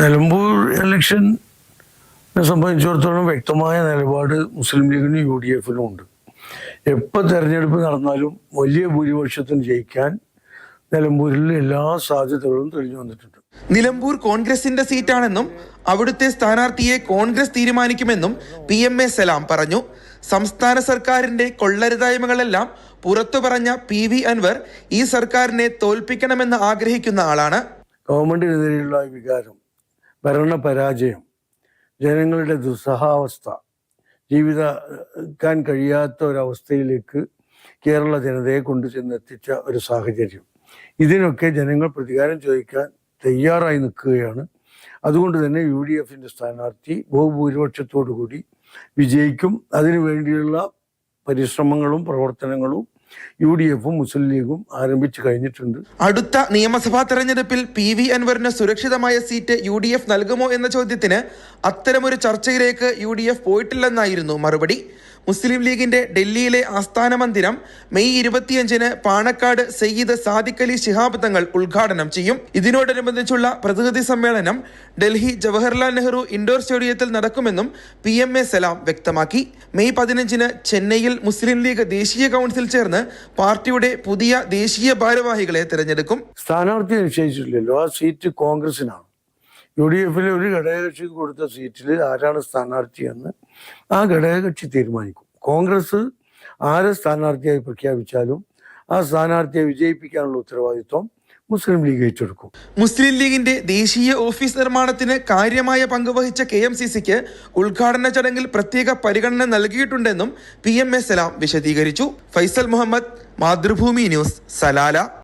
Nilambur election സംബന്ധിച്ചിടത്തോളം വ്യക്തമായ നിലപാട് മുസ്ലിം ലീഗിനും യു ഡി എഫിനും ഉണ്ട്. എപ്പോൾ തെരഞ്ഞെടുപ്പ് നടന്നാലും വലിയ ഭൂരിപക്ഷത്തിന് ജയിക്കാൻ നിലമ്പൂരിൽ എല്ലാ സാധ്യതകളും തെളിഞ്ഞു വന്നിട്ടുണ്ട്. നിലമ്പൂർ കോൺഗ്രസിന്റെ സീറ്റാണെന്നും അവിടുത്തെ സ്ഥാനാർത്ഥിയെ കോൺഗ്രസ് തീരുമാനിക്കുമെന്നും പി എം എ സലാം പറഞ്ഞു. സംസ്ഥാന സർക്കാരിന്റെ കൊള്ളരുതായ്മകളെല്ലാം പുറത്തു പറഞ്ഞ പി വി അൻവർ ഈ സർക്കാരിനെ തോൽപ്പിക്കണമെന്ന് ആഗ്രഹിക്കുന്ന ആളാണ്. ഗവൺമെന്റിനെതിരെയുള്ള വികാരം ഭരണ പരാജയം ജനങ്ങളുടെ ദുസ്സഹാവസ്ഥ ജീവിക്കാൻ കഴിയാത്ത ഒരവസ്ഥയിലേക്ക് കേരള ജനതയെ കൊണ്ടു ചെന്നെത്തിച്ച ഒരു സാഹചര്യം. ഇതിനൊക്കെ ജനങ്ങൾ പ്രതികാരം ചോദിക്കാൻ തയ്യാറായി നിൽക്കുകയാണ്. അതുകൊണ്ട് തന്നെ യു ഡി എഫിന്റെ സ്ഥാനാർത്ഥി ബഹുഭൂരിപക്ഷത്തോടു കൂടി വിജയിക്കും. അതിനു വേണ്ടിയുള്ള പരിശ്രമങ്ങളും പ്രവർത്തനങ്ങളും യു ഡി എഫും മുസ്ലിം ലീഗും ആരംഭിച്ചു കഴിഞ്ഞിട്ടുണ്ട്. അടുത്ത നിയമസഭാ തെരഞ്ഞെടുപ്പിൽ പി വി അൻവറിന് സുരക്ഷിതമായ സീറ്റ് യു ഡി എഫ് നൽകുമോ എന്ന ചോദ്യത്തിന് അത്തരമൊരു ചർച്ചയിലേക്ക് യു ഡി എഫ് പോയിട്ടില്ലെന്നായിരുന്നു മറുപടി. മുസ്ലിം ലീഗിന്റെ ഡൽഹിയിലെ ആസ്ഥാന മന്ദിരം മെയ് ഇരുപത്തിയഞ്ചിന് പാണക്കാട് സയ്യിദ് സാദിഖ് അലി ശിഹാബ് തങ്ങൾ ഉദ്ഘാടനം ചെയ്യും. ഇതിനോടനുബന്ധിച്ചുള്ള പ്രതിനിധി സമ്മേളനം ഡൽഹി ജവഹർലാൽ നെഹ്റു ഇൻഡോർ സ്റ്റേഡിയത്തിൽ നടക്കുമെന്നും പി എം എ സലാം വ്യക്തമാക്കി. മെയ് പതിനഞ്ചിന് ചെന്നൈയിൽ മുസ്ലിം ലീഗ് ദേശീയ കൗൺസിൽ ചേർന്ന് പാർട്ടിയുടെ പുതിയ ദേശീയ ഭാരവാഹികളെ തിരഞ്ഞെടുക്കും. സ്ഥാനാർത്ഥി നിശ്ചയിച്ചിട്ടില്ലല്ലോ. ആ സീറ്റ് കോൺഗ്രസിനാണ്. യു ഡി എഫിലെ ഒരു ഘടകകക്ഷിക്ക് കൊടുത്ത സീറ്റിൽ ആരാണ് സ്ഥാനാർത്ഥി എന്ന് ആ ഘടകകക്ഷി തീരുമാനിക്കും. കോൺഗ്രസ് ആരെ സ്ഥാനാർത്ഥിയായി പ്രഖ്യാപിച്ചാലും ആ സ്ഥാനാർത്ഥിയെ വിജയിപ്പിക്കാനുള്ള ഉത്തരവാദിത്വം മുസ്ലിം ലീഗ് ഏറ്റെടുക്കും. മുസ്ലിം ലീഗിന്റെ ദേശീയ ഓഫീസ് നിർമ്മാണത്തിന് കാര്യമായ പങ്കുവഹിച്ച കെ എം സി സിക്ക് ഉദ്ഘാടന ചടങ്ങിൽ പ്രത്യേക പരിഗണന നൽകിയിട്ടുണ്ടെന്നും പി എം എ സലാം വിശദീകരിച്ചു. Faisal Muhammad Mathrubhumi news Salalah.